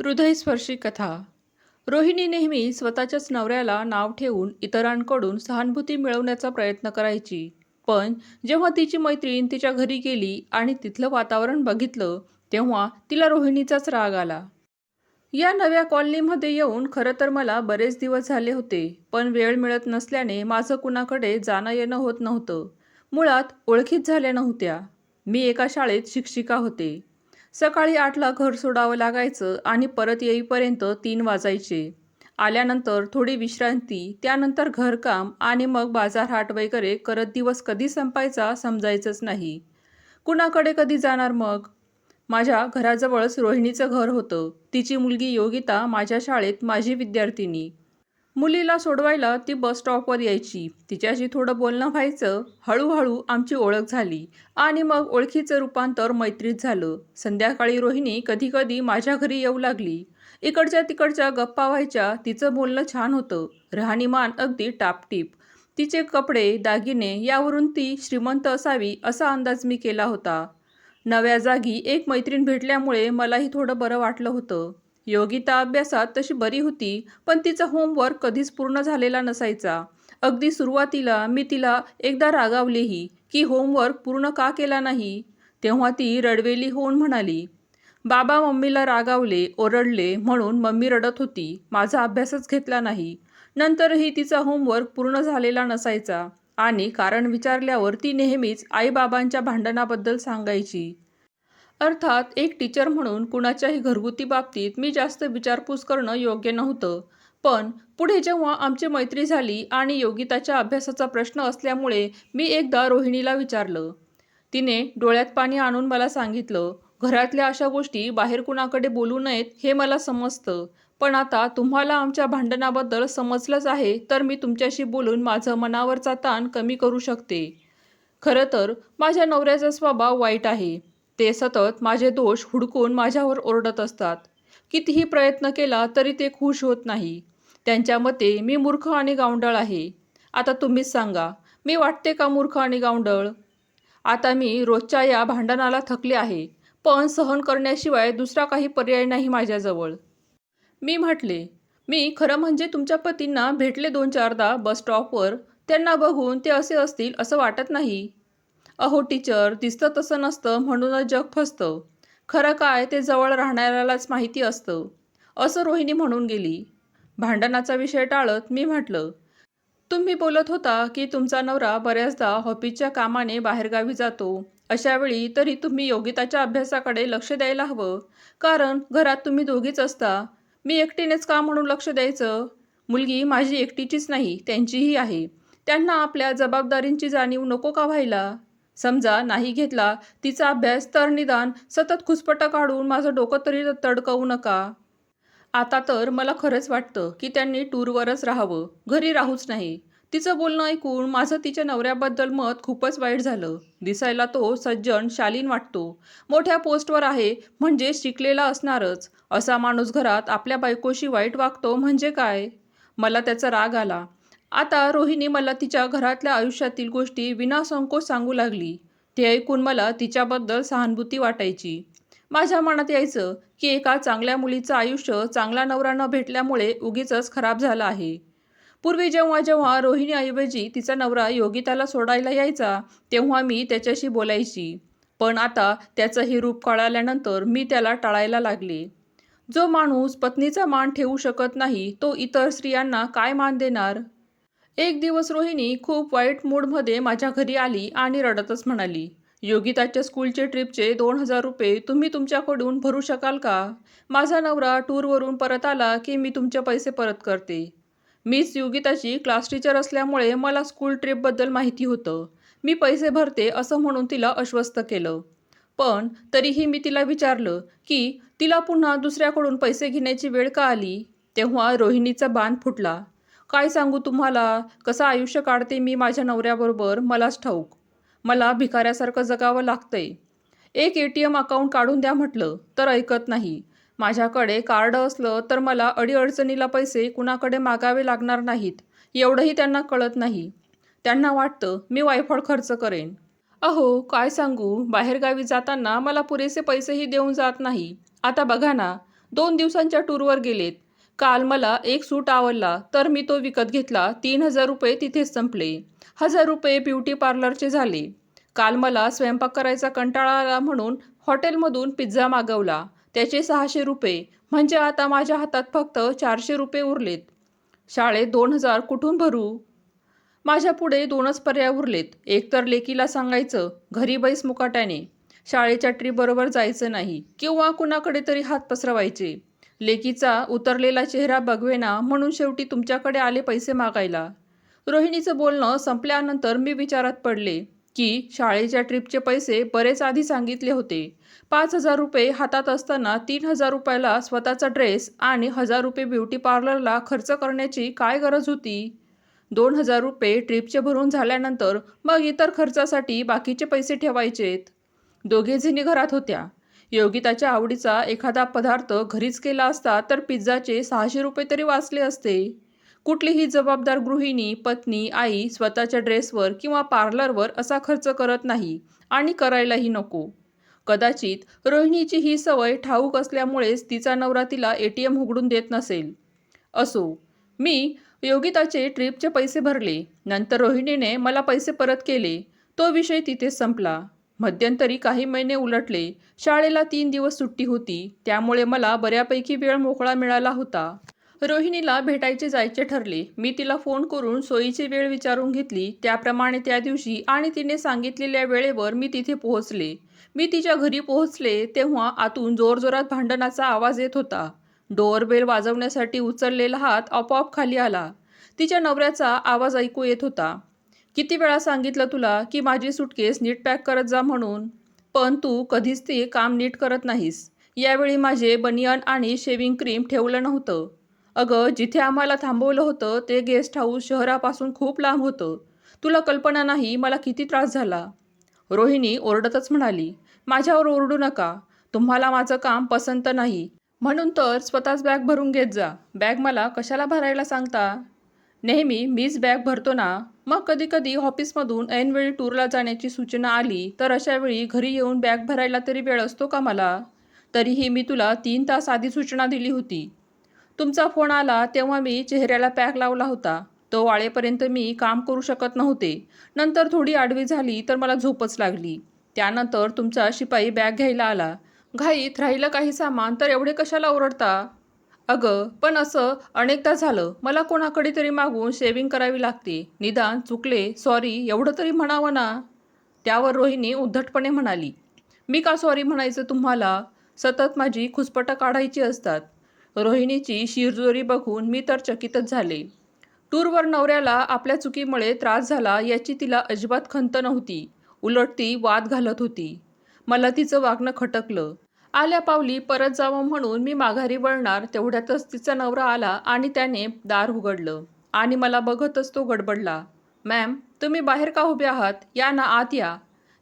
हृदयस्पर्शी कथा. रोहिणी नेहमी स्वतःच्याच नवऱ्याला नाव ठेवून इतरांकडून सहानुभूती मिळवण्याचा प्रयत्न करायची. पण जेव्हा तिची मैत्रीण तिच्या घरी गेली आणि तिथलं वातावरण बघितलं तेव्हा तिला रोहिणीचाच राग आला. या नव्या कॉलनीमध्ये येऊन खरं तर मला बरेच दिवस झाले होते पण वेळ मिळत नसल्याने माझं कुणाकडे जाणं येणं होत नव्हतं. मुळात ओळखीत झाल्या नव्हत्या. मी एका शाळेत शिक्षिका होते. सकाळी आठला घर सोडावं लागायचं आणि परत येईपर्यंत तीन वाजायचे. आल्यानंतर थोडी विश्रांती त्यानंतर घरकाम आणि मग बाजारहाट वगैरे करत दिवस कधी संपायचा समजायचंच नाही. कुणाकडे कधी जाणार मग? माझ्या घराजवळच रोहिणीचं घर होतं. तिची मुलगी योगिता माझ्या शाळेत माझी विद्यार्थिनी. मुलीला सोडवायला ती बस स्टॉपवर यायची. तिच्याशी थोडं बोलणं व्हायचं. हळूहळू आमची ओळख झाली आणि मग ओळखीचं रूपांतर मैत्रीत झालं. संध्याकाळी रोहिणी कधीकधी माझ्या घरी येऊ लागली. इकडच्या तिकडच्या गप्पा व्हायच्या. तिचं बोलणं छान होतं. राहणीमान अगदी टापटीप. तिचे कपडे दागिने यावरून ती श्रीमंत असावी असा अंदाज मी केला होता. नव्या जागी एक मैत्रीण भेटल्यामुळे मलाही थोडं बरं वाटलं होतं. योगिता अभ्यासात तशी बरी होती पण तिचा होमवर्क कधीच पूर्ण झालेला नसायचा. अगदी सुरुवातीला मी तिला एकदा रागावलेही की होमवर्क पूर्ण का केला नाही? तेव्हा ती रडवेली होऊन म्हणाली बाबा मम्मीला रागावले ओरडले म्हणून मम्मी रडत होती माझा अभ्यासच घेतला नाही. नंतरही तिचा होमवर्क पूर्ण झालेला नसायचा. आणि कारण विचारल्यावर ती नेहमीच आईबाबांच्या भांडणाबद्दल सांगायची. अर्थात एक टीचर म्हणून कुणाच्याही घरगुती बाबतीत मी जास्त विचारपूस करणं योग्य नव्हतं. पण पुढे जेव्हा आमची मैत्री झाली आणि योगिताच्या अभ्यासाचा प्रश्न असल्यामुळे मी एकदा रोहिणीला विचारलं. तिने डोळ्यात पाणी आणून मला सांगितलं घरातल्या अशा गोष्टी बाहेर कुणाकडे बोलू नयेत हे मला समजतं. पण आता तुम्हाला आमच्या भांडणाबद्दल समजलंच आहे तर मी तुमच्याशी बोलून माझं मनावरचा ताण कमी करू शकते. खरं तर माझ्या नवऱ्याचा स्वभाव वाईट आहे. ते सतत माझे दोष हुडकून माझ्यावर ओरडत असतात. कितीही प्रयत्न केला तरी ते खुश होत नाही. त्यांच्या मते मी मूर्ख आणि गावंडळ आहे. आता तुम्हीच सांगा मी वाटते का मूर्ख आणि गावंडळ? आता मी रोजच्या या भांडणाला थकले आहे पण सहन करण्याशिवाय दुसरा काही पर्याय नाही माझ्याजवळ. मी म्हटले मी खरं म्हणजे तुमच्या पतींना भेटले दोन चारदा बस स्टॉपवर. त्यांना बघून ते असे असतील असं वाटत नाही. अहो टीचर दिसतं तसं नसतं म्हणूनच जग फसतं. खरं काय ते जवळ राहणाऱ्यालाच माहिती असतं. असं रोहिणी म्हणून गेली. भांडणाचा विषय टाळत मी म्हटलं तुम्ही बोलत होता की तुमचा नवरा बऱ्याचदा ऑफिसच्या कामाने बाहेरगावी जातो. अशावेळी तरी तुम्ही योगिताच्या अभ्यासाकडे लक्ष द्यायला हवं. कारण घरात तुम्ही दोघीच असता. मी एकटीनेच का म्हणून लक्ष द्यायचं? मुलगी माझी एकटीचीच नाही त्यांचीही आहे. त्यांना आपल्या जबाबदारींची जाणीव नको का व्हायला? समजा नाही घेतला तिचा अभ्यास तर निदान सतत खुसपटा काढून माझं डोकं तरी तडकवू नका. आता तर मला खरंच वाटतं की त्यांनी टूरवरच राहावं घरी राहूच नाही. तिचं बोलणं ऐकून माझं तिच्या नवऱ्याबद्दल मत खूपच वाईट झालं. दिसायला तो सज्जन शालीन वाटतो. मोठ्या पोस्टवर आहे म्हणजे शिकलेला असणारच. असा माणूस घरात आपल्या बायकोशी वाईट वागतो म्हणजे काय? मला त्याचा राग आला. आता रोहिणी मला तिच्या घरातल्या आयुष्यातील गोष्टी विनासंकोच सांगू लागली. ते ऐकून मला तिच्याबद्दल सहानुभूती वाटायची. माझ्या मनात यायचं की एका चांगल्या मुलीचं आयुष्य चांगला नवरा न भेटल्यामुळे उगीचच खराब झालं आहे. पूर्वी जेव्हा जेव्हा रोहिणीऐवजी तिचा नवरा योगिताला सोडायला यायचा तेव्हा मी त्याच्याशी बोलायची. पण आता त्याचं हे रूप कळाल्यानंतर मी त्याला टाळायला लागले. जो माणूस पत्नीचा मान ठेवू शकत नाही तो इतर स्त्रियांना काय मान देणार? एक दिवस रोहिणी खूप वाईट मूडमध्ये माझ्या घरी आली आणि रडतच म्हणाली योगिताच्या स्कूलचे ट्रिपचे दोन हजार रुपये तुम्ही तुमच्याकडून भरू शकाल का? माझा नवरा टूरवरून परत आला की मी तुमचे पैसे परत करते. मीच योगिताची क्लास टीचर असल्यामुळे मला स्कूल ट्रिपबद्दल माहिती होतं. मी पैसे भरते असं म्हणून तिला अश्वस्त केलं. पण तरीही मी तिला विचारलं की तिला पुन्हा दुसऱ्याकडून पैसे घेण्याची वेळ का आली? तेव्हा रोहिणीचा बाण फुटला. काय सांगू तुम्हाला? कसं आयुष्य काढते मी माझ्या नवऱ्याबरोबर? मलाच ठाऊक. मला भिकाऱ्यासारखं जगावं लागतंय. एक ए टी एम अकाउंट काढून द्या म्हटलं तर ऐकत नाही. माझ्याकडे कार्ड असलं तर मला अडीअडचणीला पैसे कुणाकडे मागावे लागणार नाहीत एवढंही त्यांना कळत नाही. त्यांना वाटतं मी वायफळ खर्च करेन. अहो काय सांगू? बाहेरगावी जाताना मला पुरेसे पैसेही देऊन जात नाही. आता बघा ना दोन दिवसांच्या टूरवर गेलेत. काल मला एक सूट आवडला तर मी तो विकत घेतला. तीन हजार रुपये तिथेच संपले. हजार रुपये ब्युटी पार्लरचे झाले. काल मला स्वयंपाक करायचा कंटाळा आला म्हणून हॉटेलमधून पिझ्झा मागवला. त्याचे सहाशे रुपये. म्हणजे आता माझ्या हातात फक्त चारशे रुपये उरलेत. शाळेत दोन हजार कुठून भरू? माझ्या पुढे दोनच पर्याय उरलेत. एकतर लेकीला सांगायचं घरी बैस मुकाट्याने. शाळेच्या ट्रीपबरोबर जायचं नाही. किंवा कुणाकडे तरी हात पसरवायचे. लेकीचा उतरलेला चेहरा बघवेना म्हणून शेवटी तुमच्याकडे आले पैसे मागायला. रोहिणीचं बोलणं संपल्यानंतर मी विचारात पडले की शाळेच्या ट्रिपचे पैसे बरेच आधी सांगितले होते. पाच हजार रुपये हातात असताना तीन हजार रुपयाला स्वतःचा ड्रेस आणि हजार रुपये ब्युटी पार्लरला खर्च करण्याची काय गरज होती? दोन हजार रुपये ट्रिपचे भरून झाल्यानंतर मग इतर खर्चासाठी बाकीचे पैसे ठेवायचेत. दोघेजणी घरात होत्या. योगिताच्या आवडीचा एखादा पदार्थ घरीच केला असता तर पिझ्झाचे सहाशे रुपये तरी वाचले असते. कुठलीही जबाबदार गृहिणी पत्नी आई स्वतःच्या ड्रेसवर किंवा पार्लरवर असा खर्च करत नाही आणि करायलाही नको. कदाचित रोहिणीची ही सवय ठाऊक असल्यामुळेच तिचा नवरा तिला ए टी एम उघडून देत नसेल. असो मी योगिताचे ट्रिपचे पैसे भरले नंतर रोहिणीने मला पैसे परत केले तो विषय तिथे संपला. मध्यंतरी काही महिने उलटले. शाळेला तीन दिवस सुट्टी होती. त्यामुळे मला बऱ्यापैकी वेळ मोकळा मिळाला होता. रोहिणीला भेटायचे जायचे ठरले. मी तिला फोन करून सोयीची वेळ विचारून घेतली. त्याप्रमाणे त्या दिवशी आणि तिने सांगितलेल्या वेळेवर मी तिथे पोहोचले. मी तिच्या घरी पोहोचले तेव्हा आतून जोरजोरात भांडणाचा आवाज येत होता. डोअरबेल वाजवण्यासाठी उचललेला हात आपोआप खाली आला. तिच्या नवऱ्याचा आवाज ऐकू येत होता. किती वेळा सांगितलं तुला की माझी सुटकेस नीट पॅक करत जा म्हणून? पण तू कधीच ते काम नीट करत नाहीस. यावेळी माझे बनियन आणि शेविंग क्रीम ठेवलं नव्हतं. अगं जिथे आम्हाला थांबवलं होतं ते गेस्ट हाऊस शहरापासून खूप लांब होतं. तुला कल्पना नाही मला किती त्रास झाला. रोहिणी ओरडतच म्हणाली माझ्यावर ओरडू नका. तुम्हाला माझं काम पसंत नाही. म्हणून तर स्वतःच बॅग भरून घेत जा. बॅग मला कशाला भरायला सांगता? नेहमी मीच बॅग भरतो ना? मग कधी कधी ऑफिसमधून ऐनवेळी टूरला जाण्याची सूचना आली तर अशावेळी घरी येऊन बॅग भरायला तरी वेळ असतो का मला? तरीही मी तुला तीन तास आधी सूचना दिली होती. तुमचा फोन आला तेव्हा मी चेहऱ्याला पॅक लावला होता. तो वाळेपर्यंत मी काम करू शकत नव्हते. नंतर थोडी आडवी झाली तर मला झोपच लागली. त्यानंतर तुमचा शिपाई बॅग घ्यायला आला. घाईत राहिलं काही सामान तर एवढे कशाला ओरडता? अगं पण असं अनेकदा झालं. मला कोणाकडे तरी मागून शेविंग करावी लागते. निदान चुकले. सॉरी एवढं तरी म्हणावं ना. त्यावर रोहिणी उद्धटपणे म्हणाली. मी का सॉरी म्हणायचं तुम्हाला? सतत माझी खुसपटं काढायची असतात. रोहिणीची शिरजोरी बघून मी तर चकितच झाले. टूरवर नवऱ्याला आपल्या चुकीमुळे त्रास झाला याची तिला अजिबात खंत नव्हती. उलट ती वाद घालत होती. मला तिचं वागणं खटकलं. आल्या पावली परत जावं म्हणून मी माघारी वळणार तेवढ्यातच तिचा नवरा आला आणि त्याने दार उघडलं. आणि मला बघतच तो गडबडला. मॅम तुम्ही बाहेर का उभे आहात? या ना आत या.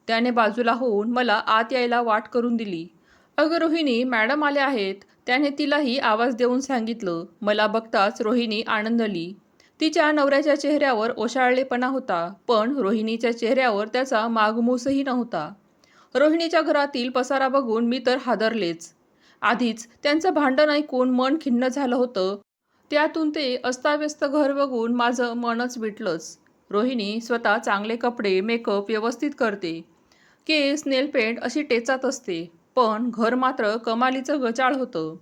त्याने बाजूला होऊन मला आत यायला वाट करून दिली. अगं रोहिणी मॅडम आल्या आहेत. त्याने तिलाही आवाज देऊन सांगितलं. मला बघताच रोहिणी आनंदली. तिच्या नवऱ्याच्या चेहऱ्यावर ओशाळलेपणा होता पण रोहिणीच्या चेहऱ्यावर त्याचा मागमूसही नव्हता. रोहिणीच्या घरातील पसारा बघून मी तर हादरलेच. आधीच त्यांचं भांडण ऐकून मन खिन्न झालं होतं. त्यातून ते अस्ताव्यस्त घर बघून माझं मनच विटलंच. रोहिणी स्वतः चांगले कपडे मेकअप व्यवस्थित करते. केस नेलपेंट अशी टेचात असते पण घर मात्र कमालीचं गचाळ होतं.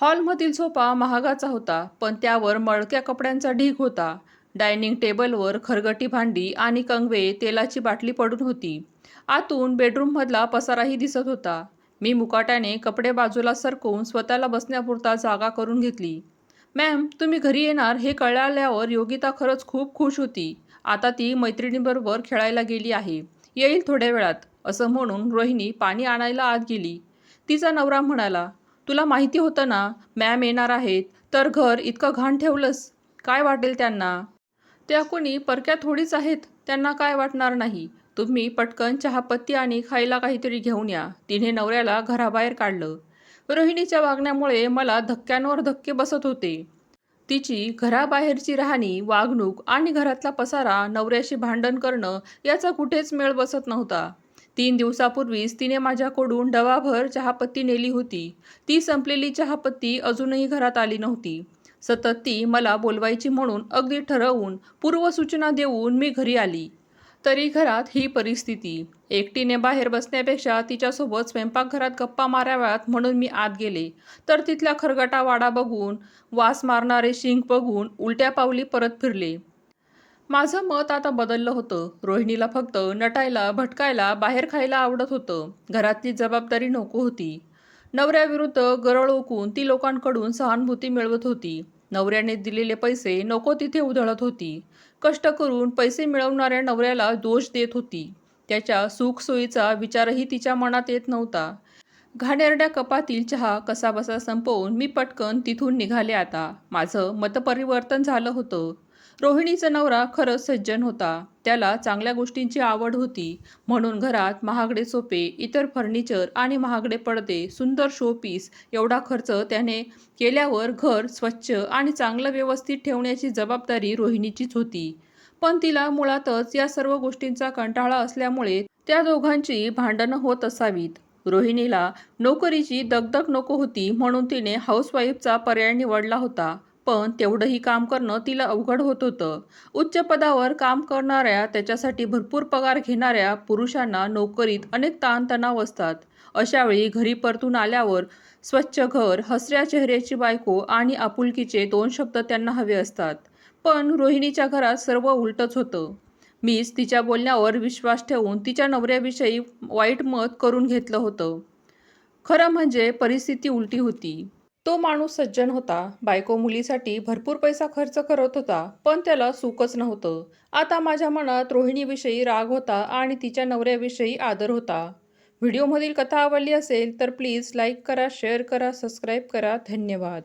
हॉलमधील सोफा महागाचा होता पण त्यावर मळक्या कपड्यांचा ढीग होता. डायनिंग टेबलवर खरगटी भांडी आणि कंगवे तेलाची बाटली पडून होती. आतून बेडरूममधला पसाराही दिसत होता. मी मुकाट्याने कपडे बाजूला सरकवून स्वतःला बसण्यापुरता जागा करून घेतली. मॅम तुम्ही घरी येणार हे कळाल्यावर योगिता खरंच खूप खुश होती. आता ती मैत्रिणीबरोबर खेळायला गेली आहे. येईल थोड्या वेळात असं म्हणून रोहिणी पाणी आणायला आत गेली. तिचा नवरा म्हणाला तुला माहिती होतं ना मॅम येणार आहेत. तर घर इतकं घाण ठेवलंस. काय वाटेल त्यांना? त्या कुणी परक्या थोडीच आहेत. त्यांना काय वाटणार नाही. तुम्ही पटकन चहापत्ती आणि खायला काहीतरी घेऊन या. तिने नवऱ्याला घराबाहेर काढलं. रोहिणीच्या वागण्यामुळे मला धक्क्यांवर धक्के बसत होते. तिची घराबाहेरची राहणी वागणूक आणि घरातला पसारा नवऱ्याशी भांडण करणं याचा कुठेच मेळ बसत नव्हता. तीन दिवसापूर्वीच तिने माझ्याकडून डबाभर चहापत्ती नेली होती. ती संपलेली चहापत्ती अजूनही घरात आली नव्हती. सतत ती मला बोलवायची म्हणून अगदी ठरवून पूर्वसूचना देऊन मी घरी आली. तरी घरात ही परिस्थिती. एकटीने बाहेर बसण्यापेक्षा तिच्यासोबत स्वयंपाकघरात गप्पा माराव्यात म्हणून मी आत गेले. तर तिथला खरगटा वाडा बघून वास मारणारे शिंक बघून उलट्या पावली परत फिरले. माझं मत आता बदललं होतं. रोहिणीला फक्त नटायला भटकायला बाहेर खायला आवडत होतं. घरातली जबाबदारी नको होती. नवऱ्याविरुद्ध गरळ ओकून ती लोकांकडून सहानुभूती मिळवत होती. नवऱ्याने दिलेले पैसे नको तिथे उधळत होती. कष्ट करून पैसे मिळवणाऱ्या नवऱ्याला दोष देत होती. त्याच्या सुखसोयीचा विचारही तिच्या मनात येत नव्हता. घाणेरड्या कपातील चहा कसाबसा संपवून मी पटकन तिथून निघाले आता. माझं मतपरिवर्तन झालं होतं. रोहिणीचा नवरा खरंच सज्जन होता. त्याला चांगल्या गोष्टींची आवड होती. म्हणून घरात महागडे सोपे इतर फर्निचर आणि महागडे पडदे सुंदर शोपीस एवढा खर्च त्याने केल्यावर घर स्वच्छ आणि चांगलं व्यवस्थित ठेवण्याची जबाबदारी रोहिणीचीच होती. पण तिला मुळातच या सर्व गोष्टींचा कंटाळा असल्यामुळे त्या दोघांची भांडणं होत असावीत. रोहिणीला नोकरीची दगदग नको होती म्हणून तिने हाऊसवाईफचा पर्याय निवडला होता. पण तेवढंही काम करणं तिला अवघड होत होतं. उच्च पदावर काम करणाऱ्या त्याच्यासाठी भरपूर पगार घेणाऱ्या पुरुषांना नोकरीत अनेक ताणतणाव असतात. अशावेळी घरी परतून आल्यावर स्वच्छ घर हसऱ्या चेहऱ्याची बायको आणि आपुलकीचे दोन शब्द त्यांना हवे असतात. पण रोहिणीच्या घरात सर्व उलटच होतं. मीच तिच्या बोलण्यावर विश्वास ठेवून तिच्या नवऱ्याविषयी वाईट मत करून घेतलं होतं. खरं म्हणजे परिस्थिती उलटी होती. तो माणूस सज्जन होता बायको मुलीसाठी भरपूर पैसा खर्च करत होता पण त्याला सुखच नव्हतं. आता माझ्या मनात रोहिणीविषयी राग होता आणि तिच्या नवऱ्याविषयी आदर होता. व्हिडिओमधील कथा आवडली असेल तर प्लीज लाईक करा शेअर करा सबस्क्राईब करा. धन्यवाद.